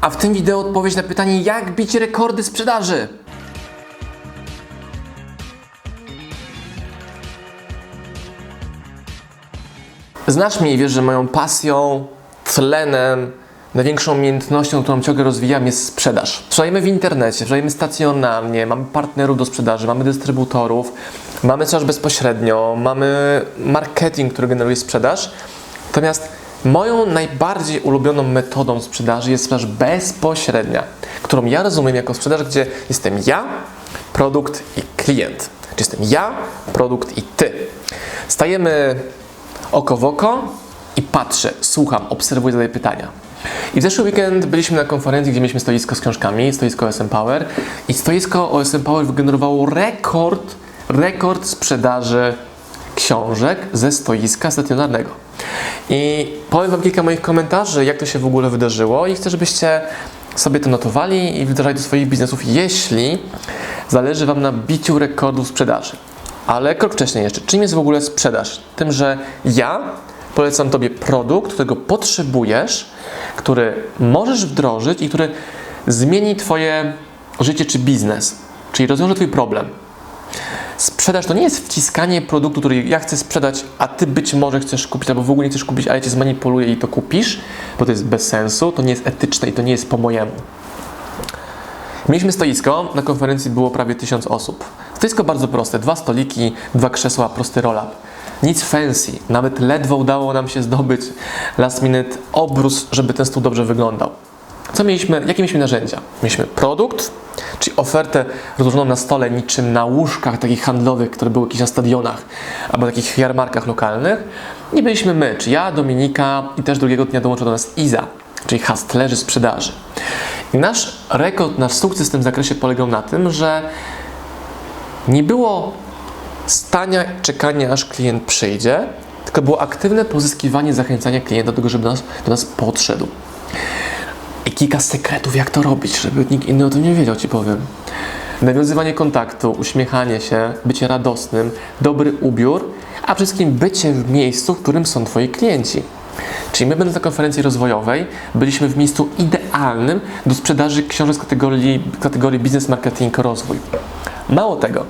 A w tym wideo odpowiedź na pytanie, jak bić rekordy sprzedaży. Znasz mnie i wiesz, że moją pasją, tlenem, największą umiejętnością, którą ciągle rozwijam, jest sprzedaż. Sprzedajemy w internecie, sprzedajemy stacjonarnie, mamy partnerów do sprzedaży, mamy dystrybutorów, mamy sprzedaż bezpośrednio, mamy marketing, który generuje sprzedaż. Natomiast moją najbardziej ulubioną metodą sprzedaży jest sprzedaż bezpośrednia, którą ja rozumiem jako sprzedaż, gdzie jestem ja, produkt i klient. Czyli jestem ja, produkt i ty. Stajemy oko w oko i patrzę, słucham, obserwuję, zadaję pytania. I w zeszły weekend byliśmy na konferencji, gdzie mieliśmy stoisko z książkami, stoisko OSM Power i stoisko OSM Power wygenerowało rekord, rekord sprzedaży książek ze stoiska stacjonarnego. I powiem Wam kilka moich komentarzy, jak to się w ogóle wydarzyło i chcę, żebyście sobie to notowali i wdrażali do swoich biznesów, jeśli zależy Wam na biciu rekordów sprzedaży. Ale krok wcześniej jeszcze. Czym jest w ogóle sprzedaż? Tym, że ja polecam Tobie produkt, którego potrzebujesz, który możesz wdrożyć i który zmieni Twoje życie czy biznes, czyli rozwiąże Twój problem. Sprzedaż to nie jest wciskanie produktu, który ja chcę sprzedać, a Ty być może chcesz kupić, albo w ogóle nie chcesz kupić, ale Cię zmanipuluję i to kupisz, bo to jest bez sensu, to nie jest etyczne i to nie jest po mojemu. Mieliśmy stoisko, na konferencji było prawie tysiąc osób. Stoisko bardzo proste, dwa stoliki, dwa krzesła, prosty roll-up. Nic fancy, nawet ledwo udało nam się zdobyć last minute obrus, żeby ten stół dobrze wyglądał. Co mieliśmy, jakie mieliśmy narzędzia? Mieliśmy produkt, czyli ofertę rozłożoną na stole niczym na łóżkach takich handlowych, które były gdzieś na stadionach albo takich jarmarkach lokalnych. I byliśmy my, czy ja, Dominika i też drugiego dnia dołączył do nas Iza, czyli hustlerzy sprzedaży. I nasz rekord, nasz sukces w tym zakresie polegał na tym, że nie było stania, czekania aż klient przyjdzie, tylko było aktywne pozyskiwanie, zachęcanie klienta do tego, żeby nas, do nas podszedł. Kilka sekretów, jak to robić, żeby nikt inny o tym nie wiedział, Ci powiem. Nawiązywanie kontaktu, uśmiechanie się, bycie radosnym, dobry ubiór, a przede wszystkim bycie w miejscu, w którym są Twoi klienci. Czyli my będąc na konferencji rozwojowej, byliśmy w miejscu idealnym do sprzedaży książek z kategorii, kategorii Business Marketing Rozwój. Mało tego,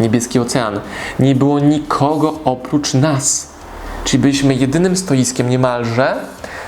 Niebieski Ocean, nie było nikogo oprócz nas. Czyli byliśmy jedynym stoiskiem niemalże,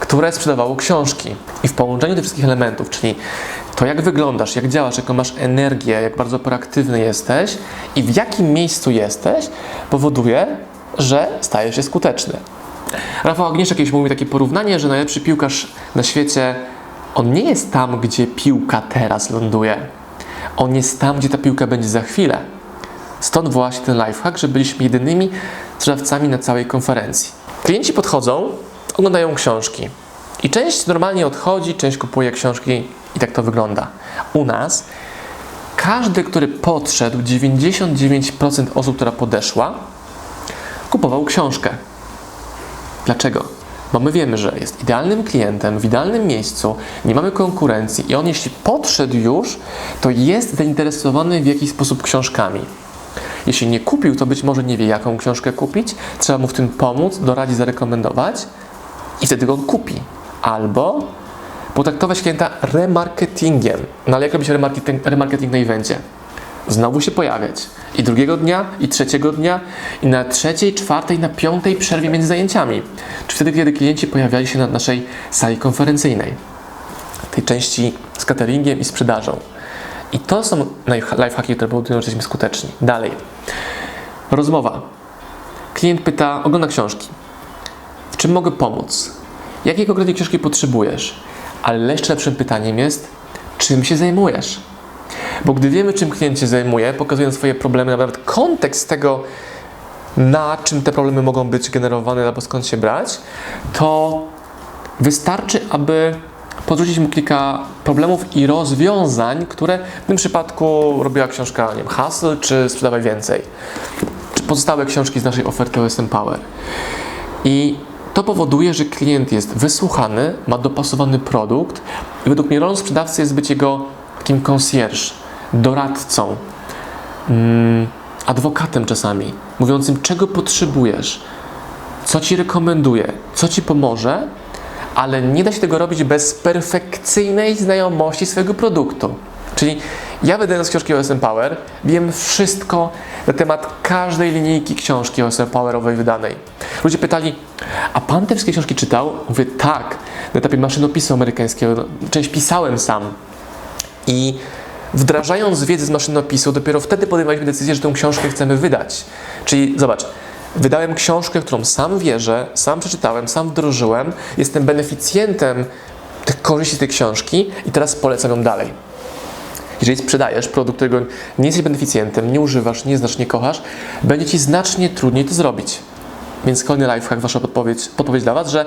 które sprzedawało książki. I w połączeniu tych wszystkich elementów, czyli to jak wyglądasz, jak działasz, jaką masz energię, jak bardzo proaktywny jesteś i w jakim miejscu jesteś, powoduje, że stajesz się skuteczny. Rafał Agnieszek kiedyś mówił takie porównanie, że najlepszy piłkarz na świecie, on nie jest tam, gdzie piłka teraz ląduje. On jest tam, gdzie ta piłka będzie za chwilę. Stąd właśnie ten lifehack, że byliśmy jedynymi sprzedawcami na całej konferencji. Klienci podchodzą, oglądają książki. I część normalnie odchodzi, część kupuje książki i tak to wygląda. U nas każdy, który podszedł, 99% osób, która podeszła, kupował książkę. Dlaczego? Bo my wiemy, że jest idealnym klientem, w idealnym miejscu, nie mamy konkurencji i on jeśli podszedł już, to jest zainteresowany w jakiś sposób książkami. Jeśli nie kupił, to być może nie wie, jaką książkę kupić, trzeba mu w tym pomóc, doradzić, zarekomendować i wtedy go kupi. Albo potraktować klienta remarketingiem. No ale jak robić remarketing, remarketing na evencie? Znowu się pojawiać. I drugiego dnia, i trzeciego dnia, i na trzeciej, czwartej, na piątej przerwie między zajęciami. Czy wtedy, kiedy klienci pojawiali się na naszej sali konferencyjnej. Tej części z cateringiem i sprzedażą. I to są lifehacki, które powodują, że jesteśmy skuteczni. Dalej. Rozmowa. Klient pyta, ogląda książki. W czym mogę pomóc? Jakiej konkretnej książki potrzebujesz? Ale jeszcze lepszym pytaniem jest, czym się zajmujesz? Bo gdy wiemy, czym klient się zajmuje, pokazując swoje problemy, nawet kontekst tego, na czym te problemy mogą być generowane albo skąd się brać, to wystarczy, aby podrzucić mu kilka problemów i rozwiązań, które w tym przypadku robiła książka, nie wiem, Hustle czy Sprzedawaj Więcej, czy pozostałe książki z naszej oferty OSM Power. I to powoduje, że klient jest wysłuchany, ma dopasowany produkt i według mnie rolą sprzedawcy jest być jego takim concierge, doradcą, mm, adwokatem czasami, mówiącym czego potrzebujesz, co ci rekomenduje, co ci pomoże, ale nie da się tego robić bez perfekcyjnej znajomości swojego produktu. Czyli ja wydając książki OSM Power, wiem wszystko na temat każdej linijki książki OSM Powerowej wydanej. Ludzie pytali, a pan te wszystkie książki czytał? Mówię, tak, na etapie maszynopisu amerykańskiego. Część pisałem sam. I wdrażając wiedzę z maszynopisu, dopiero wtedy podejmowaliśmy decyzję, że tę książkę chcemy wydać. Czyli zobacz, wydałem książkę, którą sam wierzę, sam przeczytałem, sam wdrożyłem, jestem beneficjentem tych korzyści tej książki i teraz polecam ją dalej. Jeżeli sprzedajesz produkt, którego nie jesteś beneficjentem, nie używasz, nie znasz, nie kochasz, będzie Ci znacznie trudniej to zrobić. Więc kolejny lifehack, Wasza podpowiedź, podpowiedź dla Was, że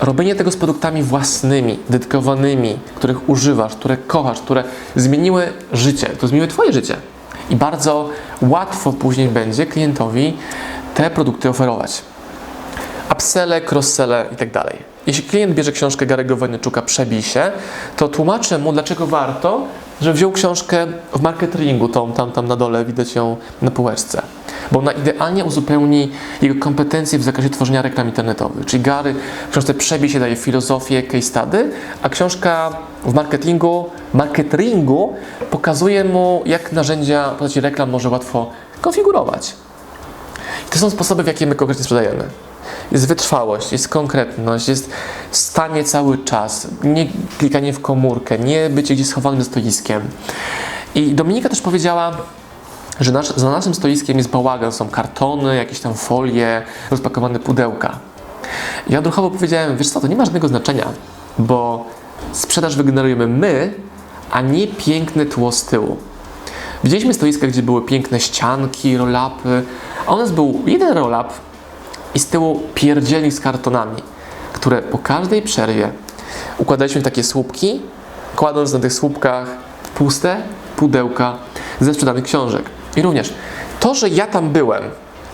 robienie tego z produktami własnymi, dedykowanymi, których używasz, które kochasz, które zmieniły życie, to zmieniły Twoje życie. I bardzo łatwo później będzie klientowi te produkty oferować. Upselle, crossselle i tak dalej. Jeśli klient bierze książkę Gary'ego Wojnaczuka Przebij się, to tłumaczę mu, dlaczego warto, że wziął książkę w marketingu, tą tam, tam na dole, widać ją na półeczce. Bo ona idealnie uzupełni jego kompetencje w zakresie tworzenia reklam internetowych. Czyli Gary w książce Przebij się daje filozofię, case study, a książka w marketingu, marketingu pokazuje mu, jak narzędzia w postaci reklam może łatwo konfigurować. I to są sposoby, w jakie my konkretnie sprzedajemy. Jest wytrwałość, jest konkretność, jest stanie cały czas, nie klikanie w komórkę, nie bycie gdzieś schowanym stoiskiem. I Dominika też powiedziała, że nasz, za naszym stoiskiem jest bałagan, są kartony, jakieś tam folie, rozpakowane pudełka. Ja odruchowo powiedziałem, wiesz co, to nie ma żadnego znaczenia, bo sprzedaż wygenerujemy my, a nie piękne tło z tyłu. Widzieliśmy stoiska, gdzie były piękne ścianki, roll-upy, a u nas był jeden roll-up i z tyłu pierdzielnik z kartonami, które po każdej przerwie układaliśmy w takie słupki, kładąc na tych słupkach puste pudełka ze sprzedanych książek. I również to, że ja tam byłem,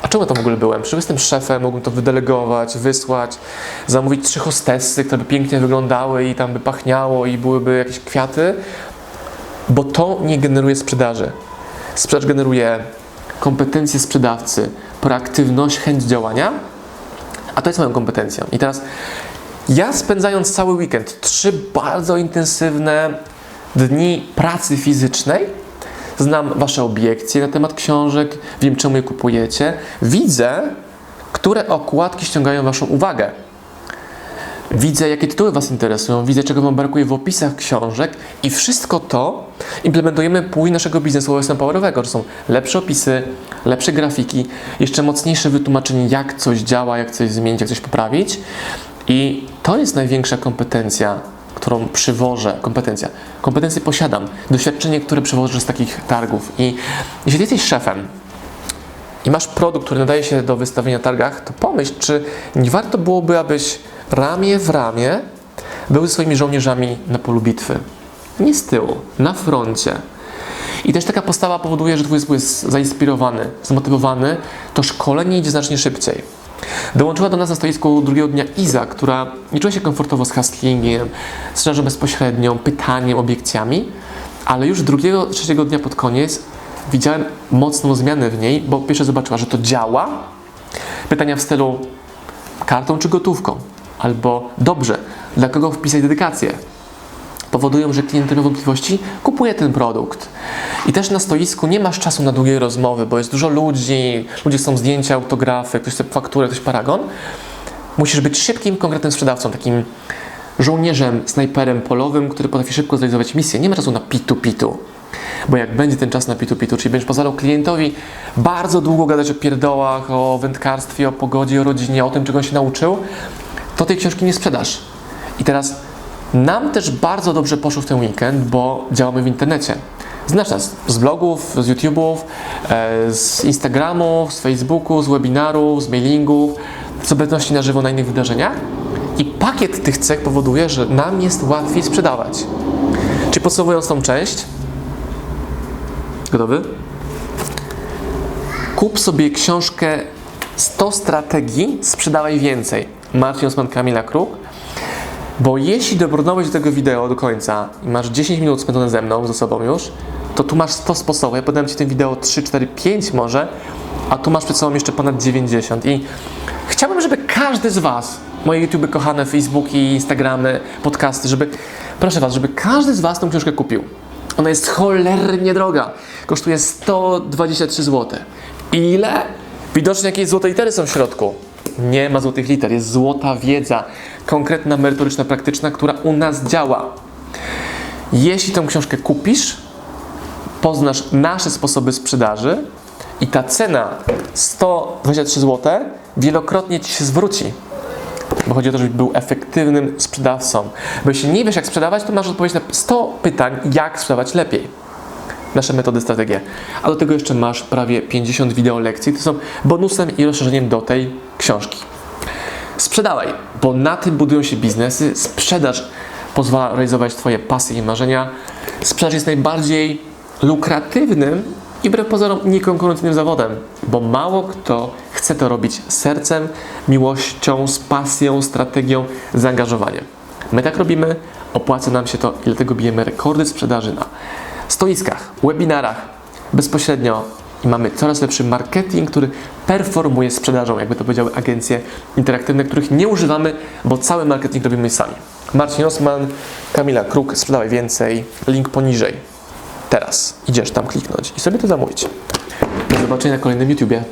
a czemu tam w ogóle byłem? Przecież jestem szefem, mógłbym to wydelegować, wysłać, zamówić trzy hostessy, które by pięknie wyglądały i tam by pachniało i byłyby jakieś kwiaty, bo to nie generuje sprzedaży. Sprzedaż generuje kompetencje sprzedawcy, proaktywność, chęć działania, a to jest moją kompetencją. I teraz ja spędzając cały weekend, trzy bardzo intensywne dni pracy fizycznej, znam Wasze obiekcje na temat książek, wiem czemu je kupujecie, widzę, które okładki ściągają Waszą uwagę. Widzę, jakie tytuły Was interesują, widzę, czego Wam brakuje w opisach książek i wszystko to implementujemy później naszego biznesu OSM Powerowego, że są lepsze opisy, lepsze grafiki, jeszcze mocniejsze wytłumaczenie, jak coś działa, jak coś zmienić, jak coś poprawić. I to jest największa kompetencja, którą przywożę. Kompetencja. Kompetencje posiadam. Doświadczenie, które przywożę z takich targów. I jeśli jesteś szefem, i masz produkt, który nadaje się do wystawienia targach, to pomyśl, czy nie warto byłoby, abyś ramię w ramię był ze swoimi żołnierzami na polu bitwy. Nie z tyłu, na froncie. I też taka postawa powoduje, że twój zespół jest zainspirowany, zmotywowany, to szkolenie idzie znacznie szybciej. Dołączyła do nas na stoisku drugiego dnia Iza, która nie czuła się komfortowo z hustlingiem, sprzedażą bezpośrednią, pytaniem, obiekcjami, ale już drugiego, trzeciego dnia pod koniec widziałem mocną zmianę w niej, bo pierwsze zobaczyła, że to działa. Pytania w stylu kartą czy gotówką? Albo dobrze, dla kogo wpisać dedykację? Powodują, że klient ma wątpliwości, kupuje ten produkt. I też na stoisku nie masz czasu na długie rozmowy, bo jest dużo ludzi, ludzie chcą zdjęcia, autografy, ktoś chce fakturę, ktoś paragon. Musisz być szybkim, konkretnym sprzedawcą, takim żołnierzem, snajperem polowym, który potrafi szybko zrealizować misję. Nie ma czasu na pitu-pitu. Bo jak będzie ten czas na pitu-pitu, czyli będziesz pozwalał klientowi bardzo długo gadać o pierdołach, o wędkarstwie, o pogodzie, o rodzinie, o tym, czego on się nauczył, to tej książki nie sprzedasz. I teraz nam też bardzo dobrze poszło w ten weekend, bo działamy w internecie. Znasz nas z blogów, z YouTube'ów, e, z Instagramów, z Facebooku, z webinarów, z mailingów, z obecności na żywo na innych wydarzeniach. I pakiet tych cech powoduje, że nam jest łatwiej sprzedawać. Czyli podsumowując tą część, gotowy? Kup sobie książkę 100 strategii, sprzedawaj więcej. Marcin Osman, Kamila Kruk. Bo jeśli dobrnąłeś do tego wideo do końca i masz 10 minut spędzone ze mną, ze sobą już, to tu masz 100 sposobów. Ja podam Ci tym wideo 3, 4, 5 może, a tu masz przed sobą jeszcze ponad 90. I chciałbym, żeby każdy z Was moje YouTube kochane, Facebooki, Instagramy, podcasty, żeby, proszę Was, żeby każdy z Was tą książkę kupił. Ona jest cholernie droga. Kosztuje 123 zł. Ile? Widocznie jakieś złote litery są w środku. Nie ma złotych liter, jest złota wiedza, konkretna, merytoryczna, praktyczna, która u nas działa. Jeśli tą książkę kupisz, poznasz nasze sposoby sprzedaży i ta cena 123 zł wielokrotnie Ci się zwróci. Bo chodzi o to, żebyś był efektywnym sprzedawcą. Bo jeśli nie wiesz, jak sprzedawać, to masz odpowiedź na 100 pytań, jak sprzedawać lepiej. Nasze metody, strategie. A do tego jeszcze masz prawie 50 wideo lekcji, które są bonusem i rozszerzeniem do tej książki. Sprzedawaj, bo na tym budują się biznesy. Sprzedaż pozwala realizować Twoje pasje i marzenia. Sprzedaż jest najbardziej lukratywnym i wbrew pozorom niekonkurencyjnym zawodem, bo mało kto chce to robić sercem, miłością, z pasją, strategią, zaangażowaniem. My tak robimy, opłaca nam się to i dlatego bijemy rekordy sprzedaży na stoiskach, webinarach, bezpośrednio i mamy coraz lepszy marketing, który performuje sprzedażą, jakby to powiedziały agencje interaktywne, których nie używamy, bo cały marketing robimy sami. Marcin Osman, Kamila Kruk, sprzedawaj więcej, link poniżej. Teraz idziesz tam kliknąć i sobie to zamówić. Do zobaczenia na kolejnym YouTubie.